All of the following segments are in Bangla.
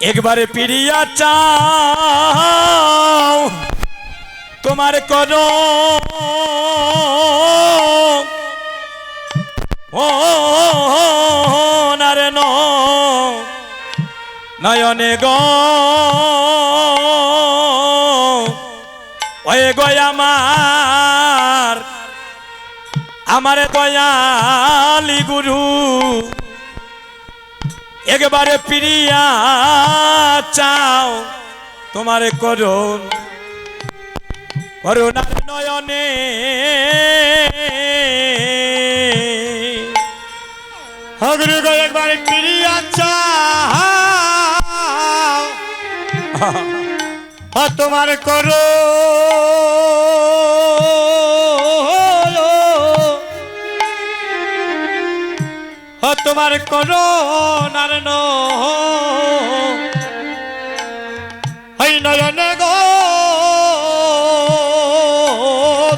একবারে পিড়িয়া চাও তোমার কর। নয়নে গ। ওয়ে গয় আমার আমারে দয়ালি গুরু। একবারে প্রিয়া চাও তোমারে করুন। করুণার নয়নে হগরু গো একবার চাও। তোমার করো তোমার করো নার হই নয়নে গো,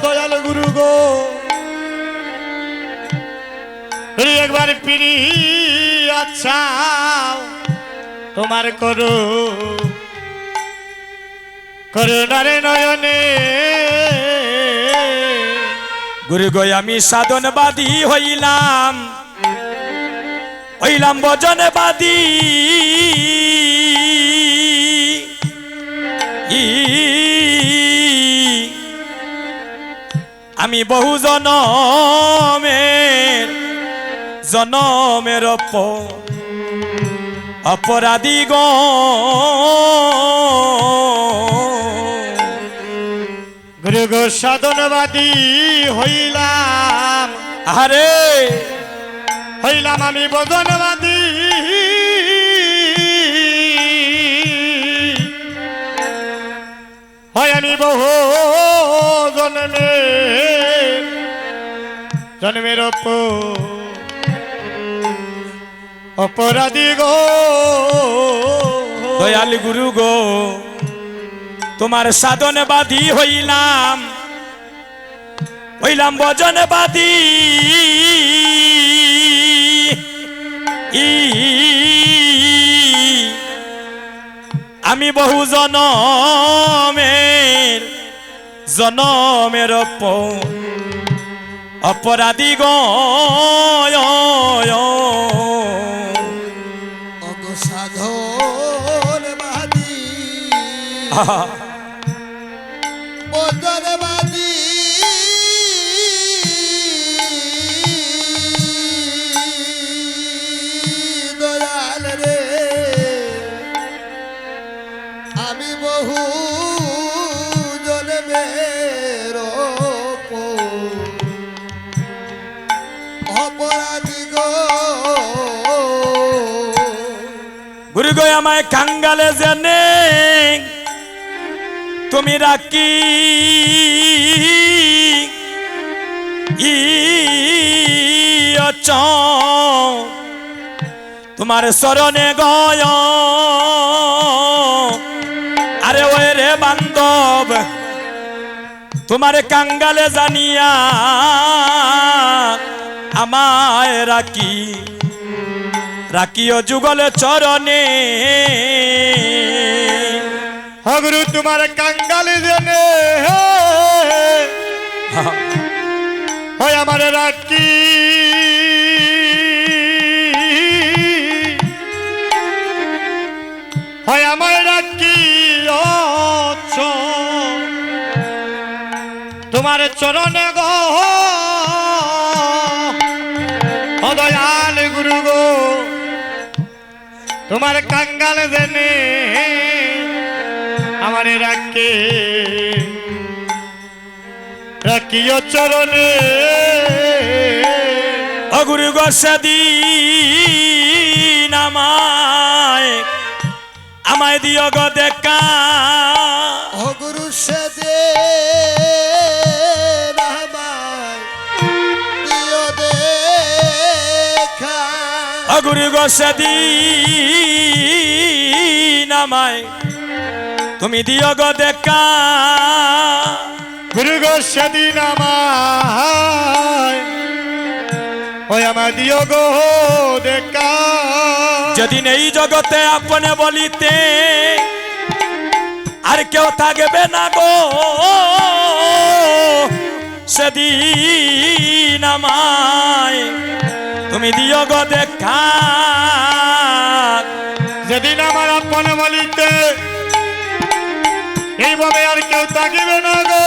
দয়াল গুরু গো। একবার পিড়ি আচ্ছা তোমার করো করুণারে নয়নে। গুরু গই আমি সাধনবাদী হইলাম। হইলাম বজনবাদী ই। আমি বহু জনমের জনমের অপ অপরাধী গ গুরু সাধনবাদী হইলাম। আরে হইলাম আমি বদনবাদী হয় আমি বহু জন্মে, জন্মের অপ অপরাধী গো। দয়াল গুরু গো, তোমার সাধনবাদী হইলাম। হইলাম বজনবাদী ই আমি বহু জনমের জনমের অপ- অপরাধী গো বদনবাদী আমায় কাঙ্গালে জেনে। তুমি রাখি। তোমার শরণে গয়। আরে ওই রে বান্ধব, তোমার কাঙ্গালে জানিয়া আমায় রাখি। রাখিও যুগলে চরণে। হগরু, তোমার কাঙ্গাল জনে। হয় আমার রাখি হয় আমার রাখি তোমার চরণে গো। দয়াল গুরু গো। তোমার কাঙ্গাল জেনে আমার রাখে। রাখিও চরণে। অগুরু গোসাদি নামায় আমায় দিও গো দেখা। অগুরু গসাদি আমায় তুমি দিও গো দেখা। গুরু গো সেদিন আমায় ওই আমার দিও গো দেখা। যেদিন এই জগতে আপনে বলিতে আর কেউ থাকবে না গো। সেদিন আমায় তুমি দিও গো দেখা। যেদিন আমার আপন বলিতে এইভাবে আর কেউ তাকিবে না গো।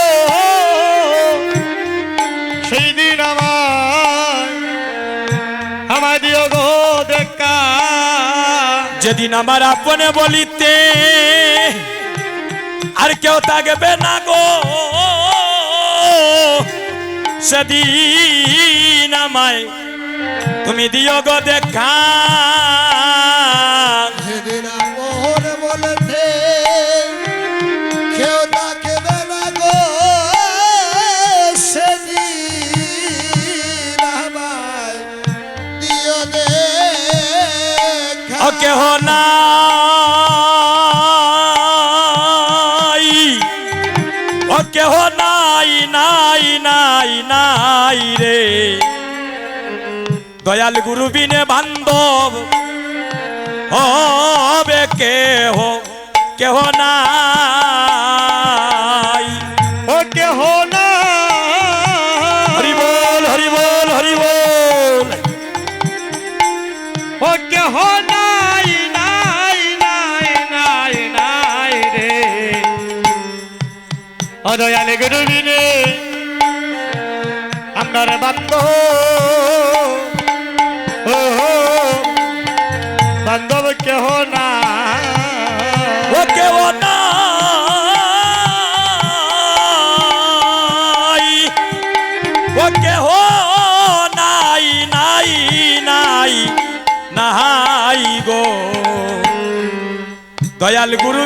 সেই দিন আমার আমার দিও গো দেখা। যেদিন আমার আপনে বলিতে আর কেউ থাকবে না গো। সেদিন আমায় তুমি দিও গো দেখা। কেহ নাই ও কেহ নাই নাই নাই নাই রে। দয়াল গুরু বিনে বান্ধব। হবে কেহ কেহ নাই। ও কেহ না হরি বল হরি বল হরি বল। ও কেহ নাই নাই নাই নাই নাই রে। ও দয়ালে গুরুবিনে আপনার বান্ধব। দয়াল গুরু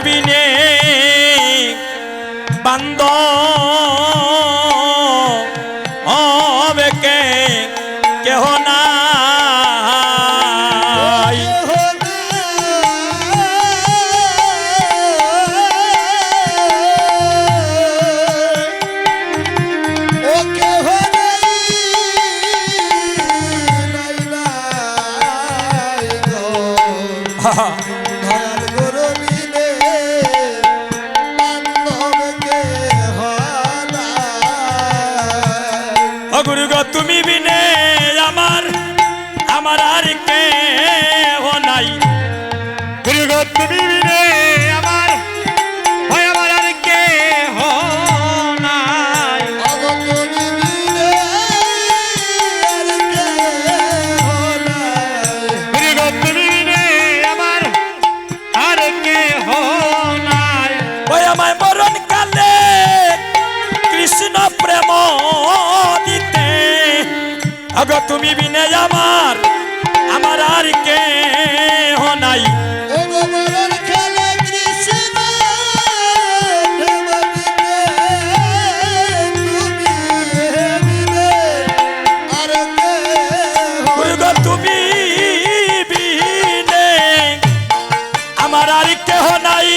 আমার আর কে নাই। গুরু গো তুমি বিনে আমার হয় আমার আর কেহ নাই। গুরু গো তুমি বিনে আমার আর কেহ নাই মরণ কালে কৃষ্ণ প্রেম দিতে। আগ তুমি বিনে আমার আর কে নাই। তুমি আমার আর কেহ নাই।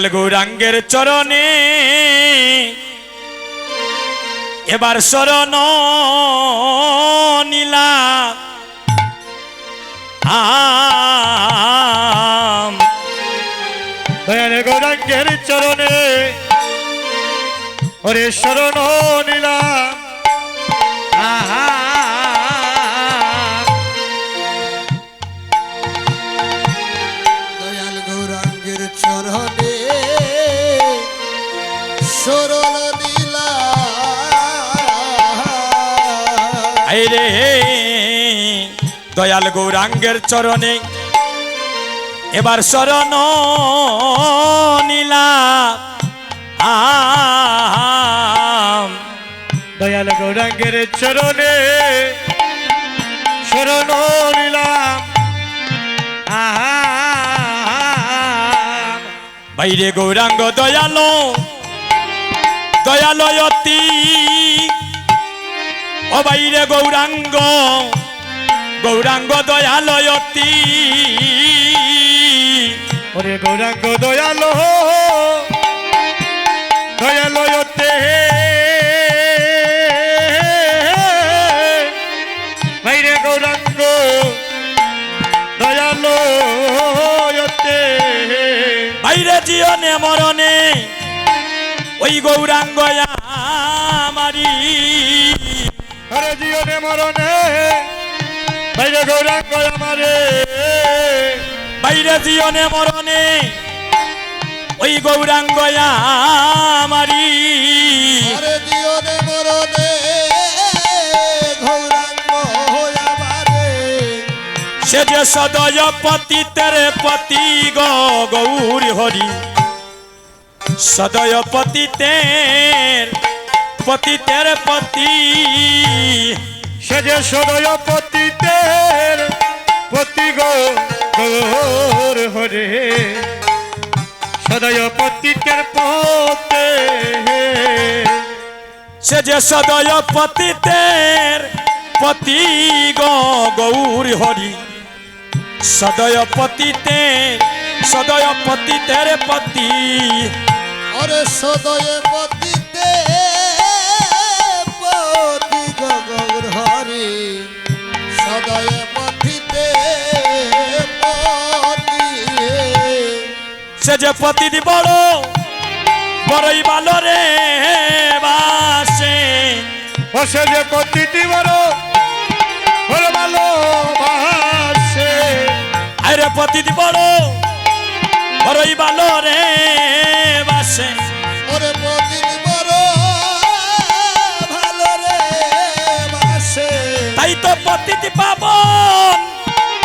দয়াল গৌরাঙ্গের চরণে। এবার শরণ নীলা। আম। দয়াল গৌরাঙ্গের চরণে। ওরে শরণ দয়াল গৌরাঙ্গের চরণে। এবার শরণ নীলা দয়াল গৌরাঙ্গের চরণে শরণ নিলাম। বাইরে গৌরাঙ্গ দয়াল, দয়ালো দয়ালয়তি ও বাইরে গৌরাঙ্গ। গৌরাঙ্গ দয়ালয়তি ওরে গৌরাঙ্গ দয়ালো দয়ালয়তে ভাইরে গৌরাঙ্গ দয়ালয়তে বাইরে জীবনে মরণে ওই গৌরাঙ্গ আমারি আরে জীবনে মরণে ভাইরে গৌরাঙ্গ আমারে বাইরে জীবনে মরণে ওই গৌরাঙ্গ আমারি। মরণে সে যে সদয় পতি তেরে পতি গৌর হরি। সদয় পতি তের পতি তের পতি। সে যে সদয় পতিতের পতি গৌর হরে। সদয় পতিতের পতে সে যে সদয় পতি তের পতি গো গৌর হরি। সদয় পতি তের সদয় পতি তের পতি আরে সদয়ে পতিতে পতি গগর হরি। পতিতে সে যে পতি দি বড় বড়ই ভালো রে বাসে। ও সে যে পতিটি বড় বড় ভালো বাসে। আরে পতি দি বড় বড়ই ভালো রে বাসে। তাই তো পতি পাবন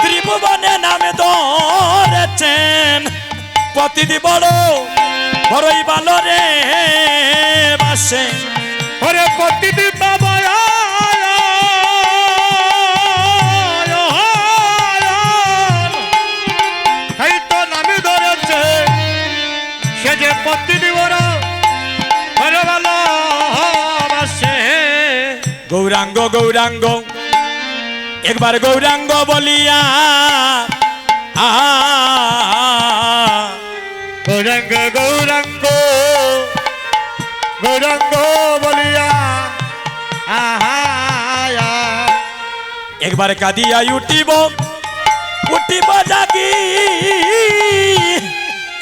ত্রিভুবনে নামে ধরেছেন। পতি দি বড় বড়ই ভালো রে বাসে। ওরে পতিটি বাবা তাই নামে ধরেছে। সে যে পতিটি বড় বড় ভালো বাসে। গৌরাঙ্গ গৌরাঙ্গ একবার গৌরাঙ্গ বলিয়া গৌরাঙ্গ গৌরাঙ্গ গৌরাঙ্গ বলিয়া আহা একবার কাঁদিয়া উঠিব উঠিব জাগি।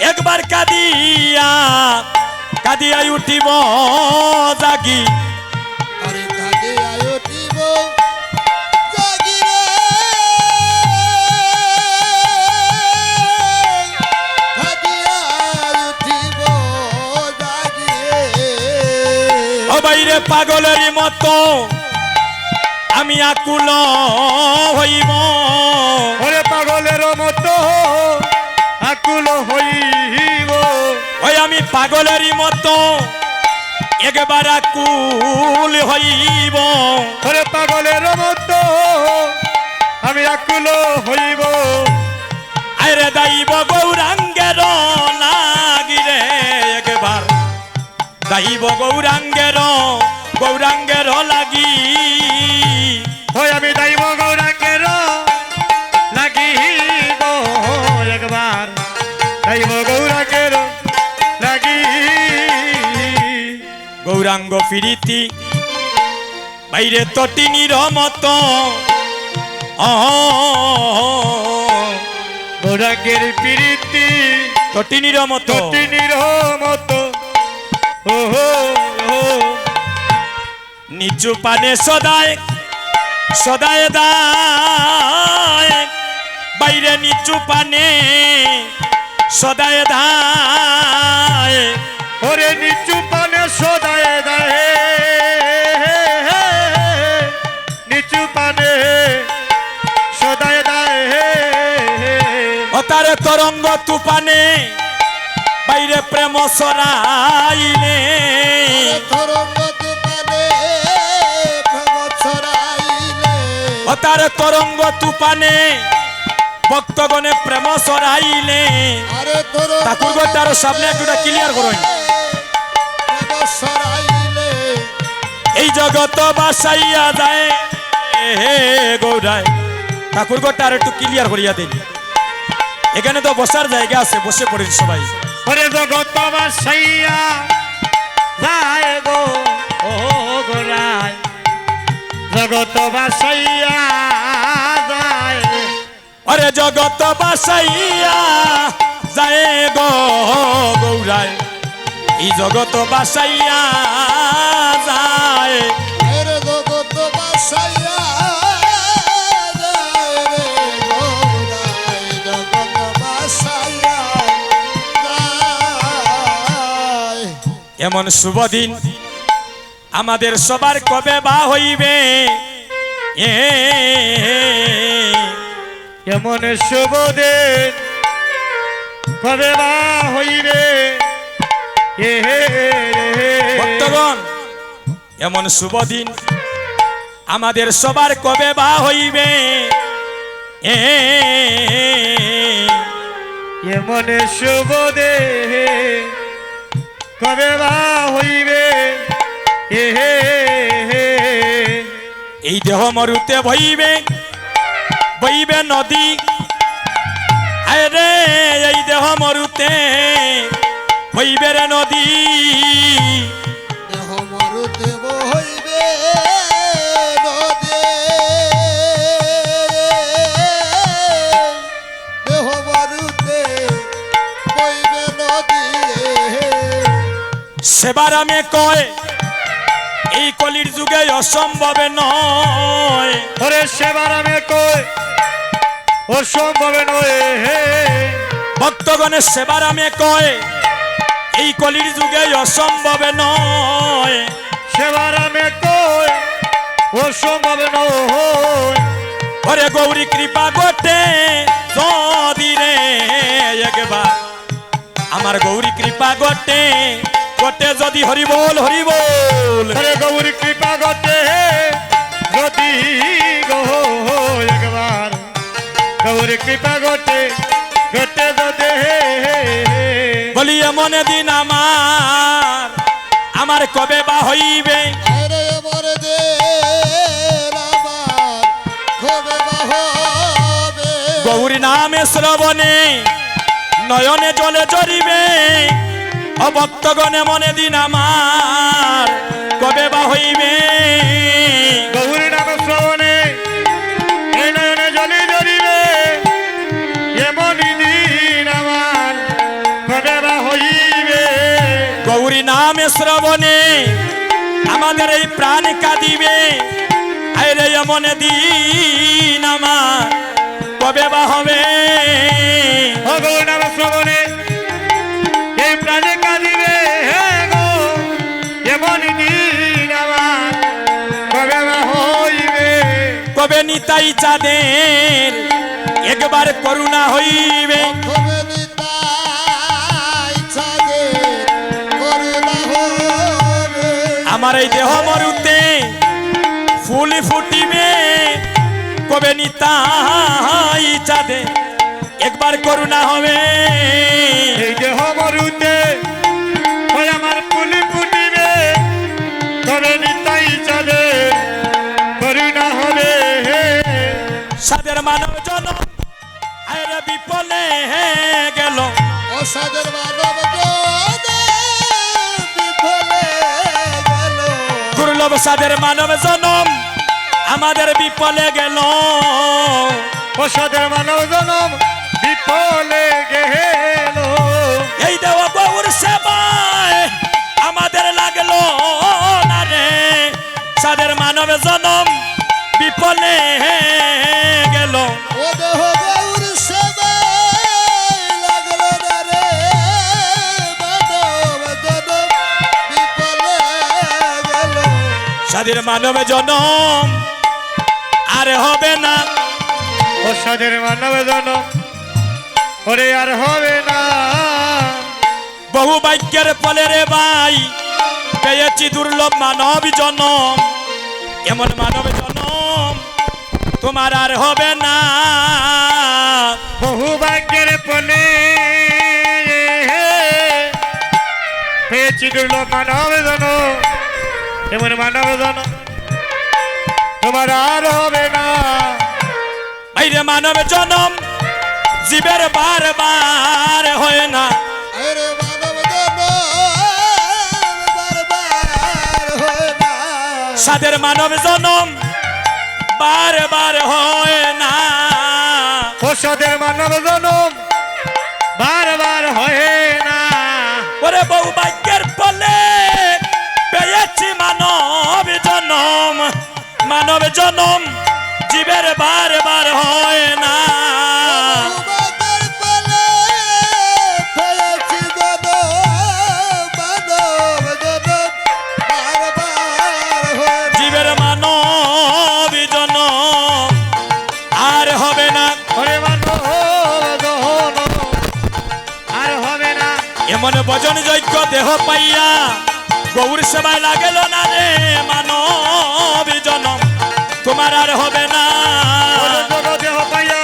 একবার কাঁদিয়া কাঁদিয়া উঠিব জাগি। ও বাইরে পাগলের মতো। আমি আকুল হইব। ওরে পাগলের মতো আকুল হইব। ওই আমি পাগলের মতো একবার আকুল হইব। ওরে পাগলের মতো আমি আকুল হইব। আরে দাইব গৌরাঙ্গের দাইব গৌরাঙ্গের গৌরাঙ্গের লাগি। হয় আমি দাইব গৌরাঙ্গের লাগিব একবার। দাইব গৌরাঙ্গের লাগি। গৌরাঙ্গ ফিরিতি বাইরে তটিনির মতো। গৌরাঙ্গের প্রীতি তটিনির মতো। তটিনীর মতো। নিচু পানে সদায় সদায় দায়। বাইরে নিচু পানে সদায় দায়। ওরে নিচু পানে সদায় দায়ে। নিচু পানে সদায় দায়ে। ও তার তরঙ্গ তুপানে বাইরে প্রেম সরাইলে তার তরঙ্গ তুপানে ভক্তগণে প্রেম সরাইলে ঠাকুর আরও সামনে একটুটা ক্লিয়ার করুন। এই জগত বাসাইয়া যায়। হে গৌরায় ঠাকুর আর একটু ক্লিয়ার করিয়া দিন। এখানে তো বসার জায়গা আছে বসে পড়েন সবাই। ওরে জগত বাসাইয়া যায় গো, ও গোরায় জগত বাসাইয়া যায় আরে জগত বাসাইয়া যায় গো, গৌরায়। এই জগত বাসাইয়া যায় এমন শুভ দিন। আমাদের সবার কবে বা হইবে? এমন শুভ দিন কবে বা হইবে? ভক্তগণ এমন শুভ দিন। আমাদের সবার কবে বা হইবে? এমন শুভ দে কবে বা হইবে? এহে এই দেহ মরুতে বইবে বইবে নদী। আরে এই দেহ মরুতে বইবে রে নদী। সেবার আমি কয় এই কলির যুগে অসম্ভবে নয়। ওরে সেবার আমি কয় অসম্ভব নয় হে। ভক্তগণের সেবার আমি কয় এই কলির যুগে অসম্ভবে নয়। সেবার আমি কই অসম্ভব নয়। ওরে গৌরী কৃপা গোটে যদি রে একবার। আমার গৌরী কৃপা গোটে গোটে যদি হরি বল হরি বল হরে গৌরী কৃপা গতে যদি গো একবার। গৌরী কৃপা গতে গতে দে বলি এমন দিন আমার আমার কবে বা হইবে? গৌরী নামে শ্রবণে নয়নে জলে জরিবে অভক্তগণে মনে দিন আমার কবে বা হইবে? গৌরী নাম শ্রবণে এই নয়নে জলে জড়িবে এমন দিন আমার কবে বা হইবে? গৌরী নামে শ্রবণে আমাদের এই প্রাণ কাঁদিবে এমন দিন আমার কবে বা হবে? নিতাই চাঁদের একবার করুণা হইবে। আমার এই দেহ মরুতে ফুল ফুটিবে। কবে নিতাই চাঁদে একবার করুণা হবে। এই দেহ মরুতে মানব জন আরে বিপলে গেল। মানব বিফলে গেল। দুর্লভ সাদের মানব জনম আমাদের বিপলে গেল। ওষুধের মানব জনম বিপলে গেল। এই দেব গৌর সেবায় আমাদের লাগল না রে। সাদের মানব জনম বিপলে গেল। ও দেহ গৌর সেবে লাগল রে। জনম বিপলে গেল। সাদের মানব জনম আর হবে না। ও সাদের মানব জনম ওরে আর হবে না। বহু বাক্যের ফলে রে ভাই পেয়েছি দুর্লভ মানব জনম। এমন মানব জনম তোমার আর হবে না। বহু ভাগ্যের পলে পেয়েছি দুর্লভ মানব জন এমন মানব জন তোমার আর হবে না। বাইরে মানব জনম জীবের হয় বারবার হয় না। সাদের মানব জনম বার বার হয় না। ওষুধের মানব জনম বারবার হয় না। ওরে বউ বাক্যের ফলে পেয়েছি মানব জনম। মানব জনম জীবের বার বার হয় না। মনে ভজন যজ্ঞ দেহ পাইয়া। গৌর সেবায় লাগেল না রে মানব জনম। তোমার আর হবে না। দেহ পাইয়া।